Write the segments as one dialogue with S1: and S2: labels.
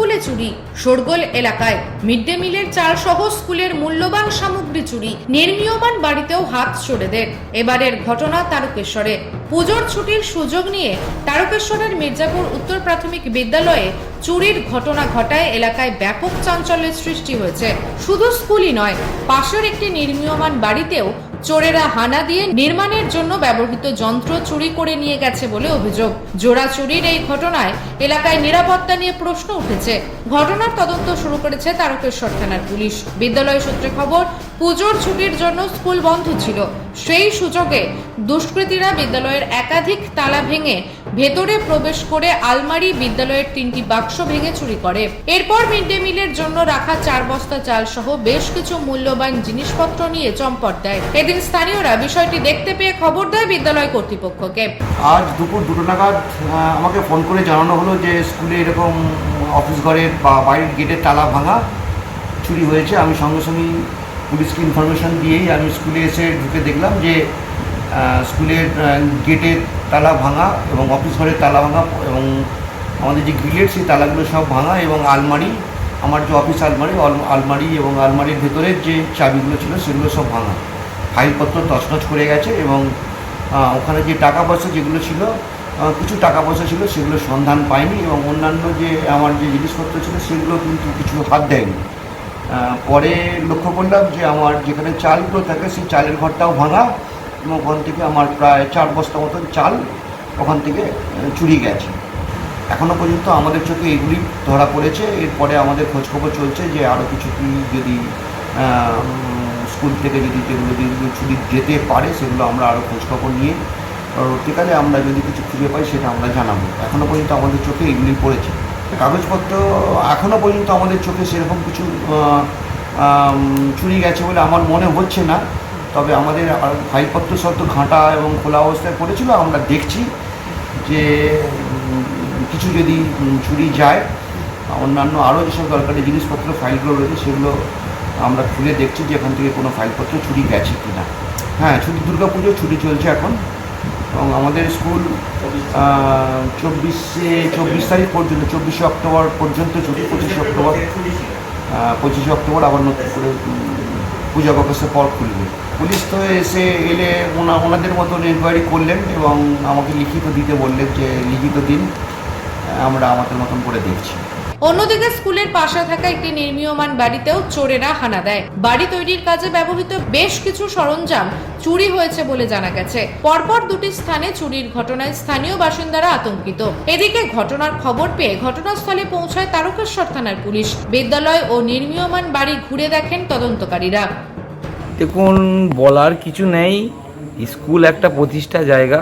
S1: স্কুলে চুরি। শোরগোল এলাকায় মিড ডে মিলের চাল সহ স্কুলের মূল্যবান সামগ্রী চুরি। নির্মীয়মান বাড়িতেও হাত চড়েদের এবারের ঘটনা তারকেশ্বরে। পুজোর ছুটির সুযোগ নিয়ে তারকেশ্বরের মির্জাপুর উত্তর প্রাথমিক বিদ্যালয়ে চুরির ঘটনা ঘটায় এলাকায় ব্যাপক চাঞ্চল্যের সৃষ্টি হয়েছে। শুধু স্কুলই নয়, পাশের একটি নির্মীয়মান বাড়িতেও চোরেরা হানা দিয়ে নির্মাণের জন্য ব্যবহৃত যন্ত্র চুরি করে নিয়ে গেছে বলে অভিযোগ। জোড়া চুরির এই ঘটনায় এলাকায় নিরাপত্তা নিয়ে প্রশ্ন উঠেছে। ঘটনার তদন্ত শুরু করেছে তারকেশ্বর থানার পুলিশ। বিদ্যালয় সূত্রে খবর, পুজোর ছুটির জন্য স্কুল বন্ধ ছিল। সেই সুযোগে দুষ্কৃতীরা বিদ্যালয়ের একাধিক তালা ভেঙে ভেতরে প্রবেশ করে আলমারি বিদ্যালয়ের তিনটি বাক্স ভেঙে চুরি করে। এরপর মিড ডে মিলের জন্য রাখা চার বস্তা চাল সহ বেশ কিছু মূল্যবান জিনিসপত্র নিয়ে চম্পট দেয়। এদিন স্থানীয়রা বিষয়টি দেখতে পেয়ে খবর দেয় বিদ্যালয় কর্তৃপক্ষকে।
S2: আজ দুপুর দুটো নাগাদ আমাকে ফোন করে জানানো হলো যে স্কুলে এরকম অফিস ঘরের বা বাড়ির গেটের তালা ভাঙা চুরি হয়েছে। আমি সঙ্গে সঙ্গেই পুলিশকে ইনফরমেশন দিয়েই আমি স্কুলে এসে ঢুকে দেখলাম যে স্কুলের গেটের তালা ভাঙা এবং অফিস ঘরের তালা ভাঙা এবং আমাদের যে গ্রিলের সেই তালাগুলো সব ভাঙা এবং আলমারি, আমার যে অফিস আলমারি আলমারি এবং আলমারির ভেতরের যে চাবিগুলো ছিল সেগুলো সব ভাঙা। ফাইলপত্র তছনছ করে গেছে এবং ওখানে যে টাকা পয়সা যেগুলো ছিল কিছু টাকা পয়সা ছিল সেগুলো সন্ধান পাইনি এবং অন্যান্য যে আমার যে জিনিসপত্র ছিল সেগুলো কিন্তু কিছু হাত দেয়নি। পরে লক্ষ্য করলাম যে আমার যেখানে চালগুলো থাকে সেই চালের ঘরটাও ভাঙা এবং ওখান থেকে আমার প্রায় চার বস্তা মতন চাল ওখান থেকে চুরি গেছে। এখনও পর্যন্ত আমাদের চোখে এগুলি ধরা পড়েছে। এরপরে আমাদের খোঁজখবর চলছে যে আরও কিছু কি যদি স্কুল থেকে যদি যেগুলো যেগুলো চুরি যেতে পারে, সেগুলো আমরা আরও খোঁজখবর নিয়ে পরবর্তীকালে আমরা যদি কিছু খুঁজে পাই সেটা আমরা জানাব। এখনও পর্যন্ত আমাদের চোখে এগুলি পড়েছে। কাগজপত্র এখনও পর্যন্ত আমাদের চোখে সেরকম কিছু চুরি গেছে বলে আমার মনে হচ্ছে না। তবে আমাদের ফাইলপত্র সব তো ঘাঁটা এবং খোলা অবস্থায় পড়েছিল। আমরা দেখছি যে কিছু যদি চুরি যায়, অন্যান্য আরও যেসব দরকারি জিনিসপত্র, ফাইলগুলো রয়েছে, সেগুলো আমরা খুলে দেখছি যে এখান থেকে কোনো ফাইলপত্র চুরি গেছে কি না। হ্যাঁ ছুটি দুর্গা পুজো ছুটি চলছে এখন এবং আমাদের স্কুল চব্বিশে, চব্বিশ তারিখ পর্যন্ত, চব্বিশে অক্টোবর পর্যন্ত ছুটি পঁচিশে অক্টোবর। পঁচিশে অক্টোবর আবার নতুন করে পূজা অবকাশের পর খুলবে। পুলিশ তো এসে এলে ওনা, ওনাদের মতন এনকোয়ারি করলেন এবং আমাকে লিখিত দিতে বললেন যে, লিখিত দিন আমরা আমাদের মতন করে দেখছি।
S1: অন্যদিকে স্কুলের পাশে থাকা একটি নির্মীয়মান বাড়িতেও চোরেরা হানা দেয়। বাড়ি তৈরির কাজে ব্যবহৃত বেশ কিছু সরঞ্জাম চুরি হয়েছে বলে জানা গেছে। পরপর দুটি স্থানে চুরির ঘটনায় স্থানীয় বাসিন্দারা আতঙ্কিত। এদিকে ঘটনার খবর পেয়ে ঘটনাস্থলে পৌঁছায় তারকেশ্বর থানার পুলিশ। বিদ্যালয় ও নির্মীয়মান বাড়ি ঘুরে দেখেন তদন্তকারীরা।
S3: দেখুন, বলার কিছু নেই। স্কুল একটা প্রতিষ্ঠা জায়গা।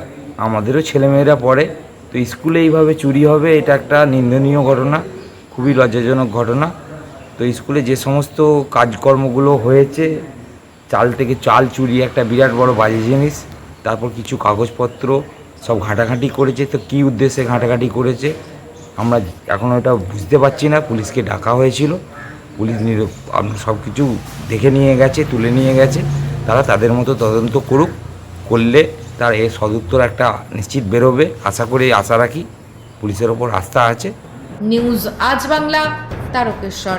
S3: আমাদেরও ছেলেমেয়েরা পড়ে। তো স্কুলে এইভাবে চুরি হবে, এটা একটা নিন্দনীয় ঘটনা। খুবই লজ্জাজনক ঘটনা। তো স্কুলে যে সমস্ত কাজকর্মগুলো হয়েছে, চাল থেকে চাল, চুরি, একটা বিরাট বড় বাজে জিনিস, তারপর কিছু কাগজপত্র, সব ঘাঁটাঘাঁটি করেছে। তো কী উদ্দেশ্যে ঘাঁটাঘাঁটি করেছে, আমরা এখন ওটা বুঝতে পারছি না। পুলিশকে ডাকা হয়েছিল। পুলিশ সব কিছু দেখে নিয়ে গেছে, তুলে নিয়ে গেছে। তারা তাদের মতো তদন্ত করুক, করলে তার এর সদুত্তর একটা নিশ্চিত বেরোবে। আশা করে, আশা রাখি পুলিশের ওপর আস্থা আছে।
S1: নিউজ আজ বাংলা তারকেশ্বর।